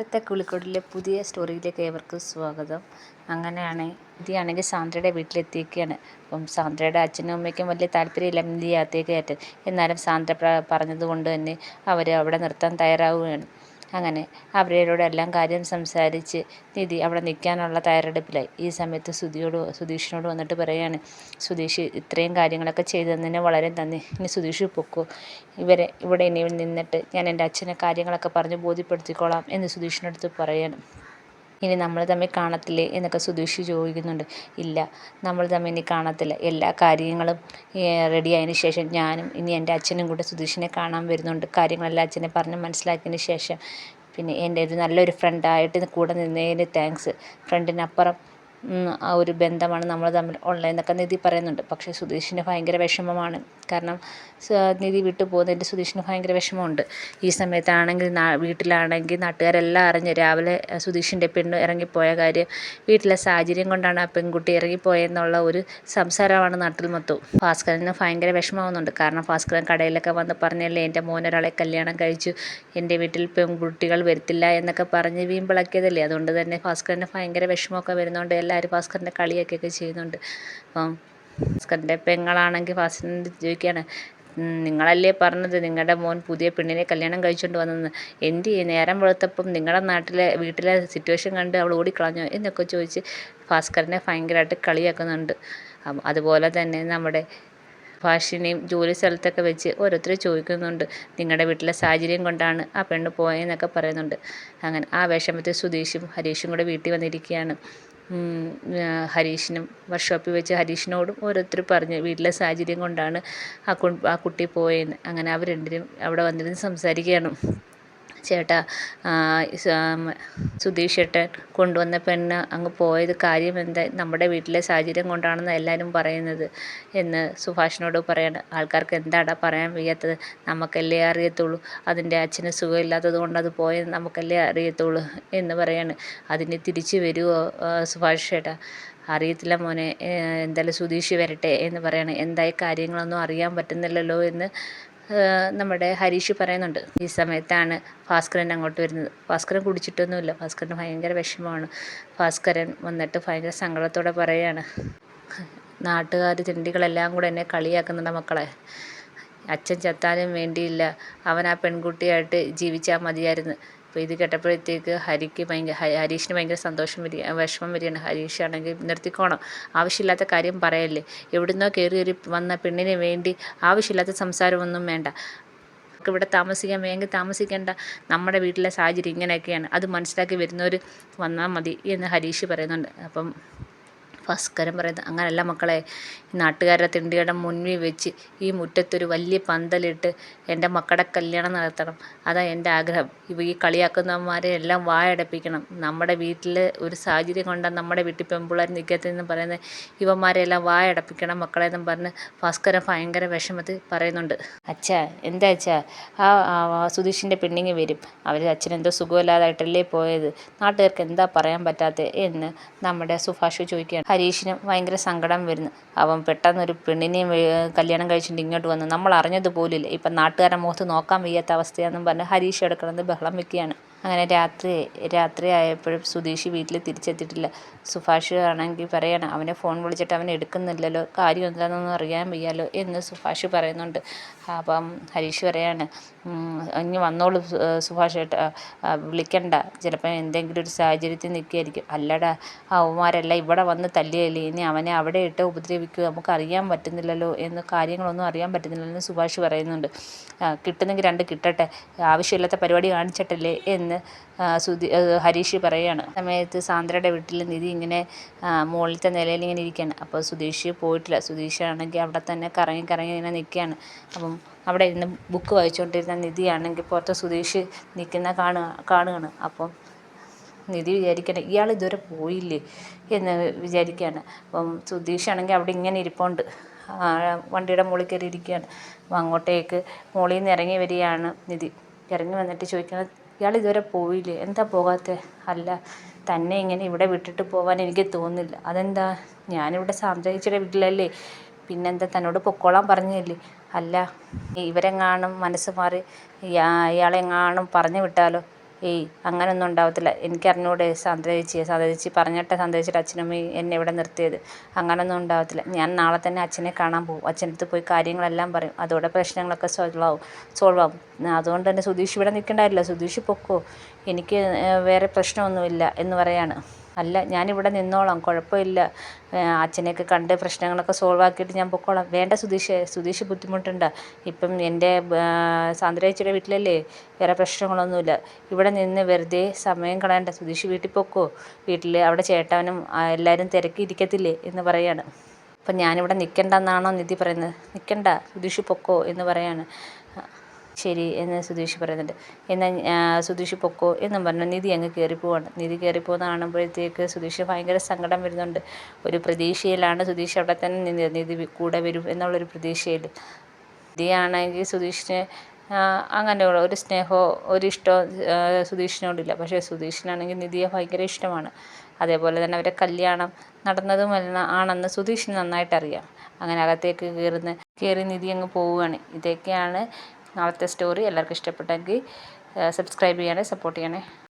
കൊട്ടാരത്തെ കുളിക്കോടിലെ പുതിയ സ്റ്റോറിയിലേക്ക് ഏവർക്കും സ്വാഗതം. അങ്ങനെയാണ് ഇതിയാണെങ്കിൽ സാന്ദ്രയുടെ വീട്ടിലെത്തിയിരിക്കുകയാണ് അപ്പം സാന്ദ്രയുടെ അച്ഛനും അമ്മയ്ക്കും വലിയ താല്പര്യമില്ല ഇന്ത്യ അകത്തേക്ക് കയറ്റാൻ. എന്നാലും സാന്ദ്ര പറഞ്ഞതുകൊണ്ട് തന്നെ അവർ അവിടെ നിർത്താൻ തയ്യാറാവുകയാണ്. അങ്ങനെ അവരോട് എല്ലാം കാര്യം സംസാരിച്ച് നിധി അവിടെ നിൽക്കാനുള്ള തയ്യാറെടുപ്പിലായി. ഈ സമയത്ത് സുധിയോട് സുധീഷിനോട് വന്നിട്ട് പറയാണ് സുധീഷ് ഇത്രയും കാര്യങ്ങളൊക്കെ ചെയ്തു തന്നതിന് വളരെ നന്ദി. ഇനി സുധീഷ് പൊക്കോ. ഇവരെ ഇവിടെ ഇനി നിന്നിട്ട് ഞാൻ എന്റെ അച്ഛനെ കാര്യങ്ങളൊക്കെ പറഞ്ഞ് ബോധ്യപ്പെടുത്തിക്കോളാം എന്ന് സുധീഷിനടുത്ത് പറയാണ്. ഇനി നമ്മൾ തമ്മിൽ കാണത്തില്ലേ എന്നൊക്കെ സുധീഷ് ചോദിക്കുന്നുണ്ട്. ഇല്ല നമ്മൾ തമ്മിൽ ഇനി കാണത്തില്ല. എല്ലാ കാര്യങ്ങളും റെഡി ആയതിനു ശേഷം ഞാനും ഇനി എന്റെ അച്ഛനും കൂടെ സുധീഷിനെ കാണാൻ വരുന്നുണ്ട്. കാര്യങ്ങളെല്ലാം അച്ഛനെ പറഞ്ഞ് മനസ്സിലാക്കിയതിന് ശേഷം പിന്നെ എന്റെ ഒരു നല്ലൊരു ഫ്രണ്ടായിട്ട് കൂടെ നിന്നതിന് താങ്ക്സ് ഫ്രണ്ടിനപ്പുറം ആ ഒരു ബന്ധമാണ് നമ്മൾ തമ്മിൽ ഉള്ളതെന്നൊക്കെ നിധി പറയുന്നുണ്ട്. പക്ഷേ സുധീഷിന് ഭയങ്കര വിഷമമാണ്. കാരണം നിധി വിട്ടു പോകുന്നതിൽ സുധീഷിന് ഭയങ്കര വിഷമമുണ്ട്. ഈ സമയത്താണെങ്കിൽ വീട്ടിലാണെങ്കിൽ നാട്ടുകാരെല്ലാം അറിഞ്ഞ് രാവിലെ സുധീഷിന്റെ പെണ്ണ് ഇറങ്ങിപ്പോയ കാര്യം വീട്ടിലെ സാഹചര്യം കൊണ്ടാണ് ആ പെൺകുട്ടി ഇറങ്ങിപ്പോയെന്നുള്ള ഒരു സംസാരമാണ് നാട്ടിൽ മൊത്തവും. ഭാസ്കരന് ഭയങ്കര വിഷമമാവുന്നുണ്ട്. കാരണം ഭാസ്കരൻ കടയിലൊക്കെ വന്ന് പറഞ്ഞല്ലേ എന്റെ മോനൊരാളെ കല്യാണം കഴിച്ചു എന്റെ വീട്ടിൽ പെൺകുട്ടികൾ വരത്തില്ല എന്നൊക്കെ പറഞ്ഞ് വീമ്പിളക്കിയതല്ലേ അതുകൊണ്ട് തന്നെ ഭാസ്കരന് ഭയങ്കര വിഷമമൊക്കെ വരുന്നുണ്ട് എല്ലാവരും ഭാസ്കരന്റെ കളിയൊക്കെ ചെയ്യുന്നുണ്ട്. അപ്പം ഭാസ്കരന്റെ പെങ്ങളാണെങ്കിൽ ഭാസ്കരനോട് ചോദിക്കുകയാണ് നിങ്ങളല്ലേ പറഞ്ഞത് നിങ്ങളുടെ മോൻ പുതിയ പെണ്ണിനെ കല്യാണം കഴിച്ചുകൊണ്ട് വന്നെന്ന്. എന്ത് നേരം വെളുത്തപ്പം നിങ്ങളുടെ നാട്ടിലെ വീട്ടിലെ സിറ്റുവേഷൻ കണ്ട് അവൾ ഓടിക്കളഞ്ഞോ എന്നൊക്കെ ചോദിച്ച് ഭാസ്കരനെ ഭയങ്കരമായിട്ട് കളിയാക്കുന്നുണ്ട്. അതുപോലെ തന്നെ നമ്മുടെ ഭാഷിനെയും ജോലി സ്ഥലത്തൊക്കെ വെച്ച് ഓരോരുത്തർ ചോദിക്കുന്നുണ്ട്. നിങ്ങളുടെ വീട്ടിലെ സാഹചര്യം കൊണ്ടാണ് ആ പെണ്ണ് പോയെന്നൊക്കെ പറയുന്നുണ്ട്. അങ്ങനെ ആ വിഷമത്തിൽ സുധീഷും ഹരീഷും കൂടെ വീട്ടിൽ വന്നിരിക്കുകയാണ്. ഹരീഷിനും വർക്ക്ഷോപ്പിൽ വെച്ച് ഹരീഷിനോടും ഓരോരുത്തർ പറഞ്ഞു വീട്ടിലെ സാഹചര്യം കൊണ്ടാണ് ആ കുട്ടി പോയതെന്ന് അങ്ങനെ അവർ രണ്ടിനും അവിടെ വന്നിരുന്ന് സംസാരിക്കുകയാണ്. ചേട്ടാ ആ, സുധീഷ് ചേട്ടൻ കൊണ്ടുവന്ന പെണ്ണ് അങ്ങ് പോയത് കാര്യം എന്താ? നമ്മുടെ വീട്ടിലെ സാഹചര്യം കൊണ്ടാണെന്ന് എല്ലാവരും പറയുന്നത് എന്ന് സുഭാഷിനോട് പറയാണ്. ആൾക്കാർക്ക് എന്താടാ പറയാൻ വയ്യാത്തത്? നമുക്കല്ലേ അറിയത്തുള്ളൂ. അതിന്റെ അച്ഛന് സുഖമില്ലാത്തത് കൊണ്ട് അത് പോയെന്ന് നമുക്കല്ലേ അറിയത്തുള്ളൂ എന്ന് പറയാണ്. അതിന് തിരിച്ചു വരുമോ സുഭാഷ് ചേട്ടാ? അറിയത്തില്ല മോനെ. എന്തായാലും സുധീഷ് വരട്ടെ എന്ന് പറയാണ്. എന്തായി കാര്യങ്ങളൊന്നും അറിയാൻ പറ്റുന്നില്ലല്ലോ എന്ന് നമ്മുടെ ഹരീഷ് പറയുന്നുണ്ട്. ഈ സമയത്താണ് ഭാസ്കരൻ അങ്ങോട്ട് വരുന്നത്. ഭാസ്കരൻ കുടിച്ചിട്ടൊന്നുമില്ല. ഭാസ്കരന് ഭയങ്കര വിഷമമാണ്. ഭാസ്കരൻ വന്നിട്ട് ഭയങ്കര സങ്കടത്തോടെ പറയാണ്. നാട്ടുകാർ തിണ്ടികളെല്ലാം കൂടെ എന്നെ കളിയാക്കുന്നുണ്ട് മക്കളെ. അച്ഛൻ ചത്താനും വേണ്ടിയില്ല. അവൻ ആ പെൺകുട്ടിയായിട്ട് ജീവിച്ചാൽ മതിയായിരുന്നു. അപ്പോൾ ഇത് കേട്ടപ്പോഴത്തേക്ക് ഹരിക്ക് ഭയങ്കര ഹരീഷിന് ഭയങ്കര സന്തോഷം വരിക വിഷമം വരികയാണ്. ഹരീഷ് ആണെങ്കിൽ നിർത്തിക്കോണം. ആവശ്യമില്ലാത്ത കാര്യം പറയല്ലേ? എവിടുന്നോ കയറി ഒരു വന്ന പെണ്ണിന് വേണ്ടി ആവശ്യമില്ലാത്ത സംസാരമൊന്നും വേണ്ട. ഇവിടെ താമസിക്കാൻ വേണമെങ്കിൽ താമസിക്കേണ്ട നമ്മുടെ വീട്ടിലെ സാഹചര്യം ഇങ്ങനെയൊക്കെയാണ്. അത് മനസ്സിലാക്കി വരുന്നവർ വന്നാൽ മതി എന്ന് ഹരീഷ് പറയുന്നുണ്ട്. അപ്പം ഭാസ്കരൻ പറയുന്നത്. അങ്ങനെയല്ല മക്കളെ നാട്ടുകാരുടെ തിണ്ടിയുടെ മുന്നിൽ വെച്ച് ഈ മുറ്റത്തൊരു വലിയ പന്തലിട്ട് എന്റെ മക്കളുടെ കല്യാണം നടത്തണം. അതാ എന്റെ ആഗ്രഹം. ഇവ ഈ കളിയാക്കുന്നവന്മാരെ എല്ലാം വായടപ്പിക്കണം. നമ്മുടെ വീട്ടിൽ ഒരു സാഹചര്യം കൊണ്ടാണ് നമ്മുടെ വീട്ടിൽ പെൺപിള്ളേർ നിൽക്കത്തെന്ന് പറയുന്നത്. ഇവന്മാരെ എല്ലാം വായടപ്പിക്കണം മക്കളെ എന്നും പറഞ്ഞ് ഭാസ്കരൻ ഭയങ്കര വിഷമത്തിൽ പറയുന്നുണ്ട്. അച്ഛാ എന്താ അച്ഛാ? ആ സുധീഷിന്റെ പെണ്ണിങ് വരും. അവർ അച്ഛനെന്തോ സുഖമില്ലാതായിട്ടല്ലേ പോയത്? നാട്ടുകാർക്ക് എന്താ പറയാൻ പറ്റാത്തത് എന്ന് നമ്മുടെ സുഭാഷ് ചോദിക്കുകയാണ്. ഹരീഷിന് ഭയങ്കര സങ്കടം വരുന്നു. അവൻ പെട്ടെന്നൊരു പെണ്ണിനെയും കല്യാണം കഴിച്ചിട്ട് ഇങ്ങോട്ട് വന്നു. നമ്മൾ അറിഞ്ഞതുപോലില്ല ഇപ്പം നാട്ടുകാരുടെ മുഖത്ത് നോക്കാൻ വയ്യാത്ത അവസ്ഥയാണെന്നും പറഞ്ഞ് ഹരീഷ് എടുക്കണമെന്ന് ബഹളം വെക്കുകയാണ്. അങ്ങനെ രാത്രി രാത്രി ആയപ്പോഴും സുധീഷ് വീട്ടിൽ തിരിച്ചെത്തിയിട്ടില്ല. സുഭാഷ് ആണെങ്കിൽ പറയണം അവനെ ഫോൺ വിളിച്ചിട്ട് അവൻ എടുക്കുന്നില്ലല്ലോ കാര്യം എന്താണെന്നൊന്നും അറിയാൻ വയ്യാലോ എന്ന് സുഭാഷ് പറയുന്നുണ്ട്. അപ്പം ഹരീഷ് പറയാണ് ഇനി വന്നോളൂ സുഭാഷ് വിളിക്കണ്ട. ചിലപ്പോൾ എന്തെങ്കിലും ഒരു സാഹചര്യത്തിൽ നിൽക്കുകയായിരിക്കും അല്ലടാ അവന്മാരെല്ലാം ഇവിടെ വന്ന് തല്ലിയല്ലേ ഇനി അവനെ അവിടെ ഇട്ട് ഉപദ്രവിക്കുക നമുക്ക് അറിയാൻ പറ്റുന്നില്ലല്ലോ എന്ന് കാര്യങ്ങളൊന്നും അറിയാൻ പറ്റുന്നില്ലല്ലോ എന്ന് സുഭാഷ് പറയുന്നുണ്ട്. കിട്ടുന്നെങ്കിൽ രണ്ട് കിട്ടട്ടെ ആവശ്യമില്ലാത്ത പരിപാടി കാണിച്ചിട്ടല്ലേ എന്ന് ആ, സുധി ഹരീഷ് പറയുകയാണ് സമയത്ത് സാന്ദ്രയുടെ വീട്ടിൽ നിധി ഇങ്ങനെ മുകളിലത്തെ നിലയിൽ ഇങ്ങനെ ഇരിക്കുകയാണ്. അപ്പോൾ സുധീഷ് പോയിട്ടില്ല. സുധീഷ് ആണെങ്കിൽ അവിടെ തന്നെ കറങ്ങി കറങ്ങി ഇങ്ങനെ നിൽക്കുകയാണ്. അപ്പം അവിടെ ഇരുന്ന് ബുക്ക് വായിച്ചുകൊണ്ടിരുന്ന നിധി ആണെങ്കിൽ പുറത്ത് സുധീഷ് നിൽക്കുന്ന കാണുക കാണുകയാണ്. അപ്പം നിധി വിചാരിക്കണം ഇയാൾ ഇതുവരെ പോയില്ലേ? എന്ന് വിചാരിക്കുകയാണ്. അപ്പം സുധീഷാണെങ്കിൽ അവിടെ ഇങ്ങനെ ഇരിപ്പുണ്ട്. വണ്ടിയുടെ മുകളിൽ കയറി ഇരിക്കുകയാണ്. അപ്പം അങ്ങോട്ടേക്ക് മുകളിൽ നിന്ന് ഇറങ്ങി വരികയാണ് നിധി. ഇറങ്ങി വന്നിട്ട് ചോദിക്കുന്നത് ഇയാൾ ഇതുവരെ പോയില്ലേ? എന്താ പോകാത്തെ? അല്ല തന്നെ ഇങ്ങനെ ഇവിടെ വിട്ടിട്ട് പോകാൻ എനിക്ക് തോന്നുന്നില്ല. അതെന്താ? ഞാനിവിടെ സാന്ദ്രയിച്ചിയുടെ വീട്ടിലല്ലേ? പിന്നെന്താ? തന്നോട് പൊക്കോളാൻ പറഞ്ഞതല്ലേ? അല്ല ഇവരെങ്ങാനും മനസ്സ് മാറി ഇയാളെങ്ങാനും പറഞ്ഞു വിട്ടാലോ? ഏയ് അങ്ങനൊന്നും ഉണ്ടാവത്തില്ല. എനിക്കറിഞ്ഞൂടെ സാന്ദ്ര ചേച്ചിയെ സാന്ദ്ര ചേച്ചി പറഞ്ഞിട്ട് സാന്ദ്ര ചേച്ചിയുടെ അച്ഛനും എന്നെ ഇവിടെ നിർത്തിയത്. അങ്ങനൊന്നും ഉണ്ടാവത്തില്ല. ഞാൻ നാളെ തന്നെ അച്ഛനെ കാണാൻ പോകും. അച്ഛന്റെ അടുത്ത് പോയി കാര്യങ്ങളെല്ലാം പറയും. അതോടെ പ്രശ്നങ്ങളൊക്കെ സോൾവ് ആവും സോൾവ് ആവും. അതുകൊണ്ട് തന്നെ സുധീഷ് ഇവിടെ നിൽക്കണ്ടായില്ല സുധീഷ് പൊക്കോ. എനിക്ക് വേറെ പ്രശ്നമൊന്നുമില്ല എന്ന് പറയാണ്. അല്ല ഞാനിവിടെ നിന്നോളാം കുഴപ്പമില്ല. അച്ഛനെയൊക്കെ കണ്ട് പ്രശ്നങ്ങളൊക്കെ സോൾവ് ആക്കിയിട്ട് ഞാൻ പൊക്കോളാം. വേണ്ട സുധീഷേ സുധീഷ് ബുദ്ധിമുട്ടുണ്ട്. ഇപ്പം എന്റെ സാന്ദ്ര ചേച്ചിയുടെ വീട്ടിലല്ലേ വേറെ പ്രശ്നങ്ങളൊന്നുമില്ല. ഇവിടെ നിന്ന് വെറുതെ സമയം കളയണ്ട. സുധീഷ് വീട്ടിൽ പൊക്കോ? വീട്ടിൽ അവിടെ ചേട്ടനും എല്ലാവരും തിരക്കിയിരിക്കത്തില്ലേ എന്ന് പറയാണ്. അപ്പം ഞാനിവിടെ നിൽക്കണ്ടെന്നാണോ നിധി പറയുന്നത്? നിൽക്കണ്ട സുധീഷ് പൊക്കോ എന്ന് പറയാണ്. ശരി എന്ന് സുധീഷ് പറയുന്നുണ്ട്. എന്നാൽ സുധീഷ് പൊക്കോ എന്നും പറഞ്ഞു നിധി അങ്ങ് കയറിപ്പോവാണ് നിധി കയറിപ്പോകുന്ന കാണുമ്പോഴത്തേക്ക് സുധീഷ് ഭയങ്കര സങ്കടം വരുന്നുണ്ട്. ഒരു പ്രതീക്ഷയിലാണ് സുധീഷ് അവിടെ തന്നെ നിന്നത് നിധി കൂടെ വരും എന്നുള്ളൊരു പ്രതീക്ഷയിൽ. നിധിയാണെങ്കിൽ സുധീഷിനെ അങ്ങനെയുള്ള ഒരു സ്നേഹമോ ഒരു ഇഷ്ടമോ സുധീഷിനോടില്ല. പക്ഷേ സുധീഷിനാണെങ്കിൽ നിധിയെ ഭയങ്കര ഇഷ്ടമാണ്. അതേപോലെ തന്നെ അവരെ കല്യാണം നടന്നതും ആണെന്ന് സുധീഷിന് നന്നായിട്ട് അറിയാം അങ്ങനെ അകത്തേക്ക് കയറുന്ന കയറി നിധി അങ്ങ് പോവുകയാണ്. ഇതൊക്കെയാണ് നാളത്തെ സ്റ്റോറി എല്ലാവർക്കും ഇഷ്ടപ്പെട്ടെങ്കിൽ സബ്സ്ക്രൈബ് ചെയ്യണേ സപ്പോർട്ട് ചെയ്യണേ.